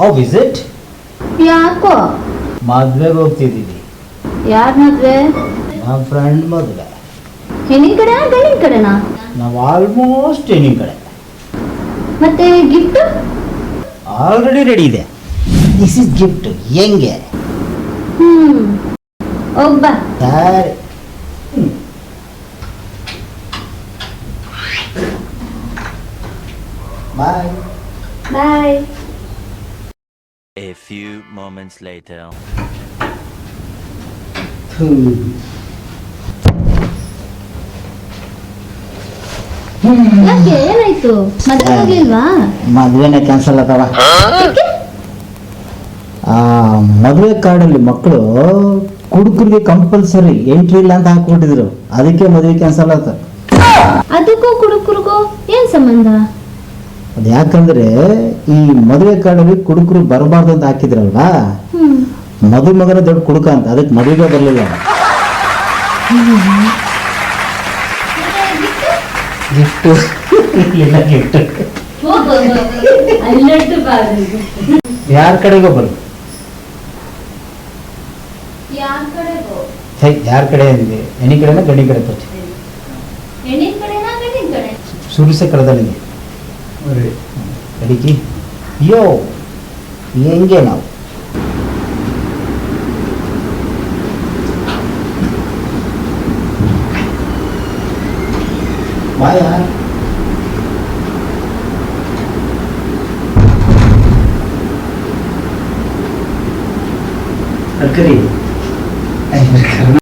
ಓ it ಯಾಕೋ? ಮದ್ವೆಗೆ ಹೋಗ್ತಿದ್ದೀವಿ. ಯಾರ್ ಮದ್ವೆ? ನಮ್ಮ ಫ್ರೆಂಡ್ ಮದುವೆ. ಹೆಣ್ಣಿನ ಕಡೆ ಗಂಡಿನ ಕಡೆನಾ? ನಾವು ಆಲ್ಮೋಸ್ಟ್ ಹೆಣ್ಣಿನ ಕಡೆ. ಮತ್ತೆ ಗಿಫ್ಟ್ ಆಲ್ರೆಡಿ ರೆಡಿ ಇದೆ. ದಿಸ್ ಇಸ್ ಗಿಫ್ಟ್ ಹೆಂಗೆ? ಹ್ಮ್. ಒಬ್ಬ ಸರಿ. ಬಾಯ್ ಬಾಯ್ A few moments later. ಯಾಕೆ ಏನಾಯ್ತು? ಮದ್ವೆ ಆಗಿಲ್ವಾ ಮದುವೆನೇ ಕ್ಯಾನ್ಸಲ್ ಆತವ. ಆ ಮದುವೆ ಕಾರ್ಡಲ್ಲಿ ಮಕ್ಕಳು ಕುಡುಕರಿಗೆ ಕಂಪಲ್ಸರಿ ಎಂಟ್ರಿ ಇಲ್ಲ ಅಂತ ಹಾಕ್ಬಿಟ್ಟಿದ್ರು. ಅದಕ್ಕೆ ಮದುವೆ ಕ್ಯಾನ್ಸಲ್ ಆತ. ಅದಕ್ಕೂ ಕುಡುಕರಿಗೂ ಏನ್ ಸಂಬಂಧ? ಅದು ಯಾಕಂದ್ರೆ ಈ ಮದುವೆ ಕಾರ್ಡಲ್ಲಿ ಕುಡುಕರು ಬರಬಾರ್ದು ಅಂತ ಹಾಕಿದ್ರಲ್ವಾ? ಹ್ಮ್. ಮದು ಮಗನ ದೊಡ್ಡ ಕುಡುಕ ಅಂತ ಅದಕ್ಕೆ ಮದುವೆ ಬರಲಿಲ್ಲ. ಗಿಫ್ಟ್. ಇಲ್ಲ ಗಿಫ್ಟ್. ಯಾರ ಕಡೆಗೋ ಬರು ಯಾರ್ ಕಡೆಗೋ ಹೇ ಯಾರ ಕಡೆ ಅಂದಿದೆ? ಎನಿ ಕಡೆನ ಗಣಿ ಕಡೆ ಸುರಿಸೆ ಕಳೆದಲ್ಲಿ ಅಡಿಕೆ ಅಯ್ಯೋ ಹೆಂಗೆ ನಾವು ಬಾಯ ಕರಿ